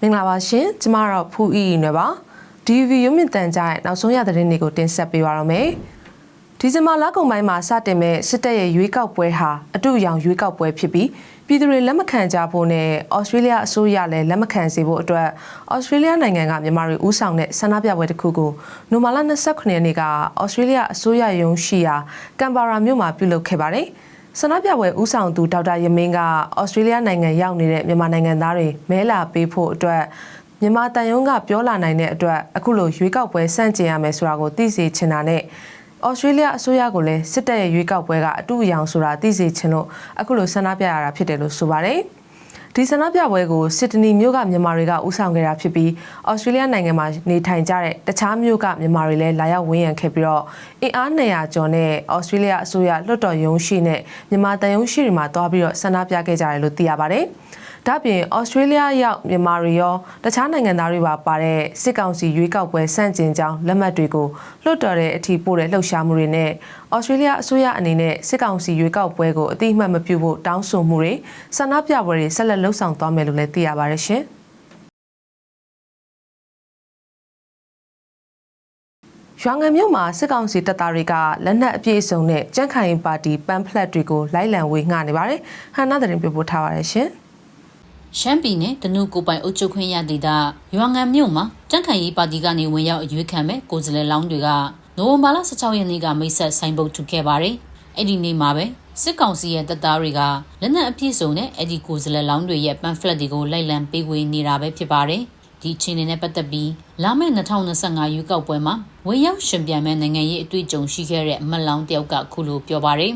မင်္ဂလာပါရှင်ကျမတော့ဖူအီအီနွယ်ပါ DV ရုံမြင့်တန်ကြရဲ့နောက်ဆုံးရသတင်းတွေကိုတင်ဆက်ပေးပါရမယ်ဒီဇင်ဘာလကုန်ပိုင်းမှာစတင်မဲ့စစ်တပ်ရဲ့ရွေးကောက်ပွဲဟာအတူအယောင်ရွေးကောက်ပွဲဖြစ်ပြီးပြည်သူတွေလက်မခံကြဖို့နဲ့ဩစတြေးလျအစိုးရလည်းလက်မခံစေဖို့အတွက်ဩစတြေးလျနိုင်ငံကမြန်မာတွေဦးဆောင်တဲ့ဆန္ဒပြပွဲတစ်ခုကိုနိုမာလာ29ရက်နေ့ကဩစတြေးလျအစိုးရရုံးရှိရာကမ်ဘာရာမြို့မှာပြုလုပ်ခဲ့ပါတယ် ဆန္ဒပြပွဲဦးဆောင်သူဒေါက်တာယမင်းကဩစတြေးလျနိုင်ငံရောက်နေတဲ့မြန်မာနိုင်ငံသားတွေမဲလာပေးဖို့အတွက်မြန်မာတန်ယုံကပြောလာနိုင်တဲ့အတွက်အခုလိုရွေးကောက်ပွဲစန့်ကျင်ရမယ်ဆိုတာကိုသိစေချင်တာနဲ့ဩစတြေးလျအစိုးရကိုလည်းစစ်တပ်ရဲ့ရွေးကောက်ပွဲကအတူအယောင်ဆိုတာသိစေချင်လို့အခုလိုဆန္ဒပြရတာဖြစ်တယ်လို့ဆိုပါတယ်။ ဒီဆန္ဒပြပွဲကိုစစ်တနီမြို့ကမြန်မာတွေကဦးဆောင်ခဲ့တာဖြစ်ပြီးဩစတြေးလျနိုင်ငံမှာနေထိုင်ကြတဲ့တခြားမြို့ကမြန်မာတွေလည်းလာရောက်ဝန်းရံခဲ့ပြီးတော့အင်အား200ကျော်နဲ့ဩစတြေးလျအစိုးရလွှတ်တော်ရုံးရှိနဲ့မြန်မာတန်ရုံးရှိတွေမှာတွားပြီးတော့ဆန္ဒပြခဲ့ကြတယ်လို့သိရပါတယ်။ ဒါ့ပြင်ဩစတြေးလျရောက်မြန်မာတွေရောတခြားနိုင်ငံသားတွေပါပါတဲ့စစ်ကောင်စီရွေးကောက်ပွဲစန့်ကျင်ကြောင်းလက်မှတ်တွေကိုလွှတ်တော်တဲ့အထိပို့တဲ့လှုပ်ရှားမှုတွေနဲ့ဩစတြေးလျအစိုးရအနေနဲ့စစ်ကောင်စီရွေးကောက်ပွဲကိုအတိအမှတ်မပြုဖို့တောင်းဆိုမှုတွေဆန္ဒပြပွဲတွေဆက်လက်လှုပ်ဆောင်သွားမယ်လို့လည်းသိရပါတယ်ရှင်။ရွာငံမြို့မှာစစ်ကောင်စီတပ်သားတွေကလက်နက်အပြည့်အစုံနဲ့ကြန့်ခိုင်ပါတီပမ်ဖလက်တွေကိုလိုက်လံဝေငှနေပါတယ်။ဟန်နာသတင်းပြပို့ထားပါတယ်ရှင်။ ရှမ်းပြည်နယ်တနုကိုပိုင်အုပ်ချုပ်ခွင့်ရဒေသရွာငံမြို့မှာတန့်ခိုင်ရေးပါတီကနေဝင်ရောက်အရွေးခံမဲ့ကိုယ်စားလှယ်လောင်းတွေကနိုဝင်ဘာလ16ရက်နေ့ကမိတ်ဆက်ဆိုင်ပုတ်ထုတ်ခဲ့ပါတယ်။အဲ့ဒီနေ့မှာပဲစစ်ကောင်စီရဲ့တပ်သားတွေကလက်နက်အပြည့်စုံနဲ့အဲ့ဒီကိုယ်စားလှယ်လောင်းတွေရဲ့ပန်ဖလက်တွေကိုလိုက်လံပေးဝေနေတာပဲဖြစ်ပါတယ်။ဒီအခြေအနေနဲ့ပတ်သက်ပြီးလာမယ့်2025ရွေးကောက်ပွဲမှာဝင်ရောက်ရှင်ပြိုင်မဲ့နိုင်ငံရေးအတွေ့အကြုံရှိခဲ့တဲ့အမတ်လောင်းတယောက်ကခုလိုပြောပါတယ်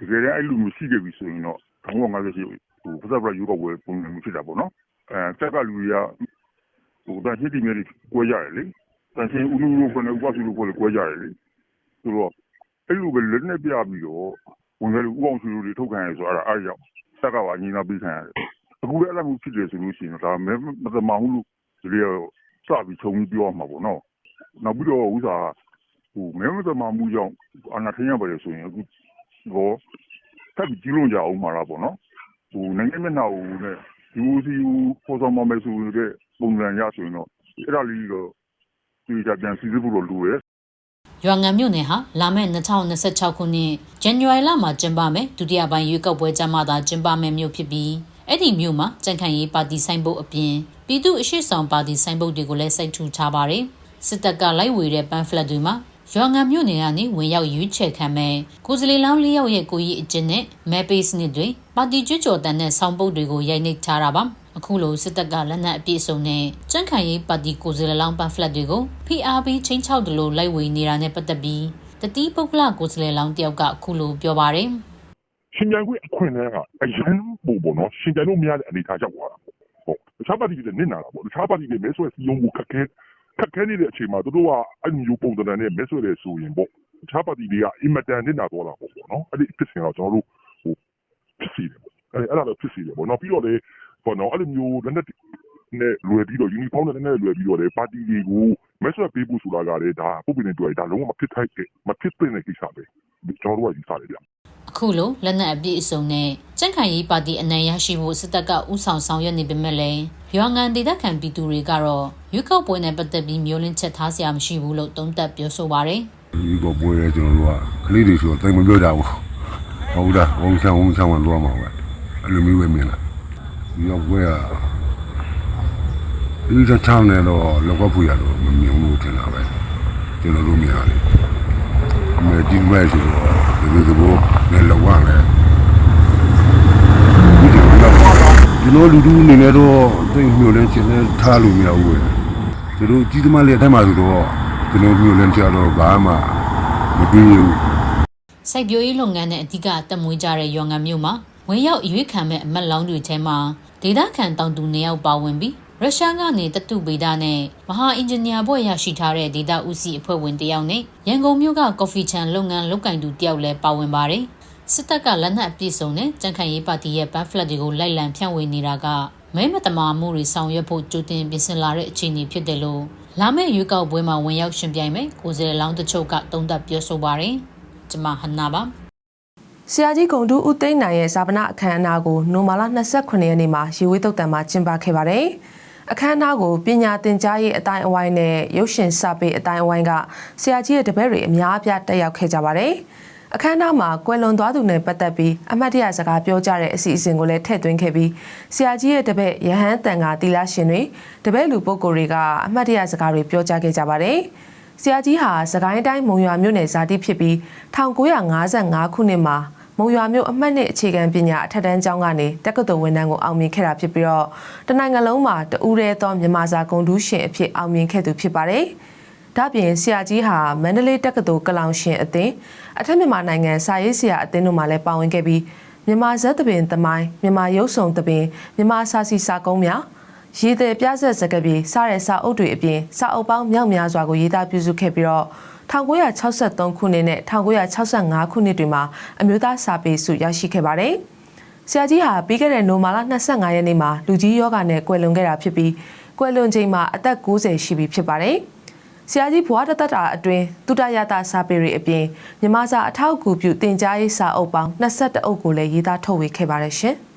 တကယ်လည်းအဲ့လိုမျိုးရှိခဲ့ပြီဆိုရင်တော့1958ဟိုပစပရယူကောက်ပွဲပုံစံမျိုးဖြစ်တာပေါ့နော်အဲတက်ကလူတွေကဟိုတန်ရှင်းတီမြဲတွေကွဲကြတယ်လေတန်ရှင်းဦးနုလို့ခေါ်နေဥပစုလို့ခေါ်လေကွဲကြတယ်လေဆိုတော့အဲ့လိုပဲလက်နဲ့ပြပြီးတော့ဝင်ခဲ့လို့ဥအောင်စုလို့တွေထုတ်ခံရဆိုအဲ့ဒါအားရောက်တက်ကပါညီနာပြီးခံရတယ်အခုလည်းအဲ့လိုမျိုးဖြစ်တယ်ဆိုလို့ရှိရင်ဒါမဲမသမအောင်လို့ဒီလိုစပြီးခြုံပြီးပြောမှာပေါ့နော်နောက်ပြီးတော့ဥစားဟိုမဲမသမမှုကြောင့်အနာထင်ရပါတယ်ဆိုရင်အခု ဟောတက်ပြီးကြီးလုံးကြအောင်မှာလားပေါ့နော်ဟိုနိုင်ငံမျက်နှာကိုနဲ့ဒီဦးစီပေါ်ဆောင်မမယ်ဆိုတဲ့ပုံစံရဆိုရင်တော့အဲ့ဒါလေးတော့ဒီကြပြန်စီစစ်ဖို့တော့လိုရဲ့ရွာငံမြို့နယ်ဟာလာမယ့်2026ခုနှစ်ဇန်နဝါရီလမှာကျင်းပမယ်ဒုတိယပိုင်းရွေးကောက်ပွဲကျင်းပတာကျင်းပမယ်မြို့ဖြစ်ပြီးအဲ့ဒီမြို့မှာကြံ့ခိုင်ရေးပါတီဆိုင်ဘုတ်အပြင်ပြည်သူ့အရှိဆောင်ပါတီဆိုင်ဘုတ်တွေကိုလည်းစိုက်ထူထားပါတယ်စစ်တပ်ကလိုက်ဝေတဲ့ပန်ဖလက်တွေမှာ ရွာငံမြို့နယ်ကနေဝင်ရောက်ရွေးချယ်ခံမဲ့ကိုယ်စလီလောင်းလေးယောက်ရဲ့ကိုကြီးအကျဉ်းနဲ့မဲပေးစနစ်တွေပါတီကျွကြော်တန်တဲ့ဆောင်းပုတ်တွေကိုရိုက်နှိပ်ထားတာပါအခုလိုစစ်တပ်ကလက်နက်အပြည့်စုံနဲ့ကြန့်ခိုင်ရေးပါတီကိုယ်စားလှယ်လောင်းပန်ဖလက်တွေကို PRB ချင်းချောက်တလို့လိုက်ဝေနေတာနဲ့ပတ်သက်ပြီးတတိပုဂ္ဂလကိုယ်စားလှယ်လောင်းတယောက်ကအခုလိုပြောပါတယ်ရှင်ကြိုင်ခွင့်အခွင့်အလမ်းကအရင်ပို့ပေါ့နော်ရှင်ကြိုင်လို့မရတဲ့အနေအထားရောက်သွားတာပေါ့ဟုတ်တခြားပါတီတွေနစ်နာတာပေါ့တခြားပါတီတွေမဲဆွဲစီယုံကိုခက်ခဲ ခက်ခဲနေတဲ့အချိန်မှာတို့ကအဲ့လိုမျိုးပုံစံနဲ့မဲဆွဲတယ်ဆိုရင်ပေါ့တခြားပါတီတွေကအင်မတန်နစ်နာသွားတာပေါ့ပေါ့နော်အဲ့ဒီဖြစ်စဉ်တော့ကျွန်တော်တို့ဟိုဖြစ်စီတယ်ပေါ့အဲ့အဲ့ဒါတော့ဖြစ်စီတယ်ပေါ့နော်ပြီးတော့လေပေါ့နော်အဲ့လိုမျိုးလက်နက်နဲ့လွယ်ပြီးတော့ယူနီဖောင်းနဲ့လည်းလွယ်ပြီးတော့လေပါတီတွေကိုမဲဆွဲပေးဖို့ဆိုတာကလေဒါပုပ်ပင်းတွေတွေ့ဒါလုံးဝမဖြစ်ထိုက်တဲ့မဖြစ်တဲ့ကိစ္စပဲကျွန်တော်တို့ကယူဆတယ်ဗျအခုလိုလက်နက်အပြည့်အစုံနဲ့ ကြန့်ခိုင်ရေးပါတီအနိုင်ရရှိဖို့စစ်တပ်ကဥဆောင်ဆောင်ရွက်နေပေမဲ့လည်းရွာငံဒေသခံပြည်သူတွေကတော့ရွေးကောက်ပွဲနဲ့ပတ်သက်ပြီးမျိုးလင့်ချက်ထားစရာမရှိဘူးလို့သုံးသပ်ပြောဆိုပါတယ်ဒီကပွဲရဲကျွန်တော်တို့ကကလေးတွေဆိုတော့တိတ်မပြောကြဘူးဟုတ်လားဝုံချောင်းဝုံချောင်းဝင်သွားမှာပဲအဲ့လိုမျိုးပဲမြင်လားဒီကပွဲကဒီကချောင်းနဲ့တော့လောကပူရတော့မမြင်ဘူးထင်တာပဲကျွန်တော်တို့မြင်ရတယ်အမေဒီမဲ့ဆိုတော့ဒီလိုသဘောနဲ့လောကလည်းဒီ လိုလူလူနေနေတော့တိတ်မျိုးလဲချင်လဲထားလို့မရဘူးလေသူတို့ကြီးသမားလေးအထက်မှာဆိုတော့ကျွန်တော်မျိုးလဲကြတော့ဘာမှမပြီးဘူးစိုက်ပျိုးရေးလုပ်ငန်းနဲ့အဓိကအသက်မွေးကြတဲ့ရွာငံမြို့မှာဝင်ရောက်အရွေးခံမဲ့အမတ်လောင်းတွေထဲမှာဒေသခံတောင်သူနေရောက်ပါဝင်ပြီးရုရှားကနေတတုဗေဒနဲ့မဟာအင်ဂျင်နီယာဘွဲ့ရရှိထားတဲ့ဒေတာဦးစီအဖွဲ့ဝင်တယောက်နဲ့ရန်ကုန်မြို့ကကော်ဖီချန်လုပ်ငန်းလုပ်ကင်သူတယောက်လည်းပါဝင်ပါတယ်။ စစ်တပ်ကလက်နက်အပြည့်စုံနဲ့ကြံ့ခိုင်ရေးပါတီရဲ့ပန်ဖလက်တွေကိုလိုက်လံဖြန့်ဝေနေတာကမဲမတမာမှုတွေဆောင်ရွက်ဖို့ကြိုတင်ပြင်ဆင်လာတဲ့အခြေအနေဖြစ်တယ်လို့လာမယ့်ရွေးကောက်ပွဲမှာဝင်ရောက်ရှင်ပြိုင်မဲ့ကိုယ်စားလှယ်လောင်းတချို့ကတုံ့တက်ပြောဆိုပါတယ်။ကျွန်မဟန်နာပါဆရာကြီးဂုံတူးဦးသိန်းနိုင်ရဲ့ဇာပနာအခမ်းအနားကိုနိုမာလာ29ရက်နေ့မှာရေဝေးတုတ်တန်မှာကျင်းပခဲ့ပါတယ်။အခမ်းအနားကိုပညာသင်ကြားရေးအတိုင်းအဝိုင်းနဲ့ရုပ်ရှင်စာပေအတိုင်းအဝိုင်းကဆရာကြီးရဲ့တပည့်တွေအများအပြားတက်ရောက်ခဲ့ကြပါတယ်။ အခမ်းအနားမှာကွယ်လွန်သွားသူနဲ့ပတ်သက်ပြီးအမှတ်တရစကားပြောကြတဲ့အစီအစဉ်ကိုလည်းထည့်သွင်းခဲ့ပြီးဆရာကြီးရဲ့တပည့်ရဟန်းတန်ကတီလာရှင်တွေတပည့်လူပုဂ္ဂိုလ်တွေကအမှတ်တရစကားတွေပြောကြားခဲ့ကြပါတယ်။ဆရာကြီးဟာစကိုင်းတိုင်းမုံရွာမြို့နယ်ဇာတိဖြစ်ပြီး1955ခုနှစ်မှာမုံရွာမြို့အမှတ်နှစ်အခြေခံပညာအထက်တန်းကျောင်းကနေတက္ကသိုလ်ဝန်ထမ်းကိုအောင်မြင်ခဲ့တာဖြစ်ပြီးတော့တနိုင်ငံလုံးမှာတဦးတည်းသောမြန်မာစာဂုဏ်ထူးရှင်အဖြစ်အောင်မြင်ခဲ့သူဖြစ်ပါတယ်။ ဒါ့ပြင်ဆရာကြီးဟာမန္တလေးတက္ကသိုလ်ကလောင်ရှင်အသင်းအထက်မြန်မာနိုင်ငံစာရေးဆရာအသင်းတို့မှလည်းပါဝင်ခဲ့ပြီးမြန်မာဇက်သပင်သမိုင်းမြန်မာရုပ်ဆောင်သပင်မြန်မာစာစီစာကုန်းများရေးတဲ့ပြဆက်စကားပြေစတဲ့စာအုပ်တွေအပြင်စာအုပ်ပေါင်းမြောက်များစွာကိုရေးသားပြုစုခဲ့ပြီးတော့1963ခုနှစ်နဲ့1965ခုနှစ်တွေမှာအမျိုးသားစာပေဆုရရှိခဲ့ပါတယ်။ဆရာကြီးဟာပြီးခဲ့တဲ့နိုမာလာ25ရက်နေ့မှာလူကြီးယောဂနဲ့ကွယ်လွန်ခဲ့တာဖြစ်ပြီးကွယ်လွန်ချိန်မှာအသက်60ရှိပြီဖြစ်ပါတယ်။ ဆရာကြီးဘွားတသက်တာအတွင်းတုတရတာစာပေတွေအပြင်မြမစာအထောက်အကူပြုတင် जा ရေးစာအုပ်ပေါင်း22အုပ်ကိုလည်းရေးသားထုတ်ဝေခဲ့ပါတယ်ရှင်။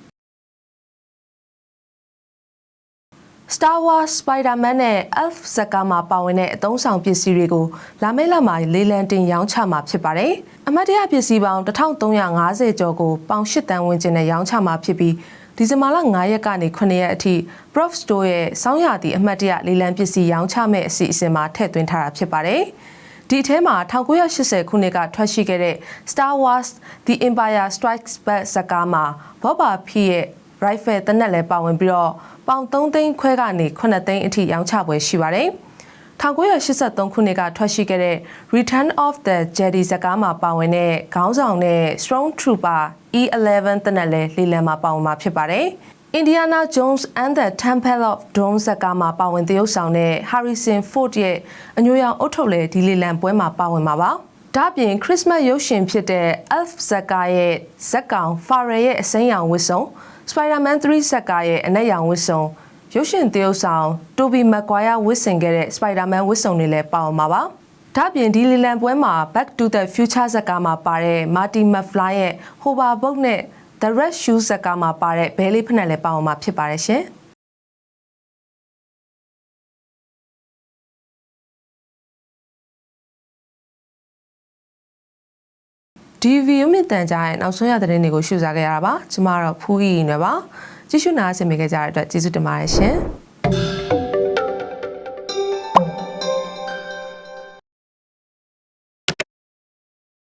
Star Wars Spider-Man နဲ့ Elf ဇာတ်ကားမှာပါဝင်တဲ့အသုံးဆောင်ပစ္စည်းတွေကိုလာမယ့်လမှာလေးလံတင်ရောင်းချမှာဖြစ်ပါတယ်။အမတ်တရပစ္စည်းပေါင်း1350ကျော်ကိုပေါင်8တန်းဝန်းကျင်နဲ့ရောင်းချမှာဖြစ်ပြီး ဒီဇင်ဘာလ9ရက်ကနေ9ရက်အထိ Prof Store ရဲ့စောင်းရသည့်အမတ်တရလေးလံပစ္စည်းရောင်းချမဲ့အစီအစဉ်မှာထည့်သွင်းထားတာဖြစ်ပါတယ်။ဒီအထဲမှာ1980ခုနှစ်ကထွက်ရှိခဲ့တဲ့ Star Wars The Empire Strikes Back ဇာတ်ကားမှာ Boba Fett ရဲ့ rifle တနက်လည်းပါဝင်ပြီးတော့ပေါင်3သိန်းခွဲကနေ9သိန်းအထိရောင်းချပွဲရှိပါတယ်။ 1983ခုနှစ်ကထွက်ရှိခဲ့တဲ့ Return of the Jedi ဇာတ်ကားမှာပါဝင်တဲ့ခေါင်းဆောင်တဲ့ Strong Trooper E11 တနက်လည်းလေလံမှာပါဝင်မှာဖြစ်ပါတယ်။ Indiana Jones and the Temple of Doom ဇာတ်ကားမှာပါဝင်သရုပ်ဆောင်တဲ့ Harrison Ford ရဲ့အညိုရောင်အုတ်ထုတ်လည်းဒီလေလံပွဲမှာပါဝင်မှာပါ။ဒါ့ပြင်ခရစ်မတ်ရုပ်ရှင်ဖြစ်တဲ့ Elf ဇာတ်ကားရဲ့ဇက်ကောင် Farrell ရဲ့အစိမ်းရောင်ဝတ်စုံ Spider-Man 3ဇက်ကားရဲ့အနက်ရောင်ဝတ်စုံ ရုပ်ရှင်သရုပ်ဆောင်တိုဘီမက်ကွာယာဝတ်ဆင်ခဲ့တဲ့ Spider-Man ဝတ်စုံတွေလည်းပါဝင်မှာပါ။ဒါ့ပြင်ဒီလီလန်ပွဲမှာ Back to the Future ဇက်ကားမှာပါတဲ့ Marty McFly ရဲ့ Hoverboard နဲ့ The Red Shoes ဇက်ကားမှာပါတဲ့ဘဲလေးဖက်နဲ့လည်းပါဝင်မှာဖြစ်ပါတယ်ရှင်။ DV မြင့်တန်ကြားရဲ့နောက်ဆုံးရသတင်းတွေကိုရှုစားခဲ့ရတာပါကျမတော့ဖူးရီနေပါ ကြည့်ရှုနားဆင်မိခဲ့ကြတဲ့အတွက်ကျေးဇူးတင်ပါတယ်ရှင်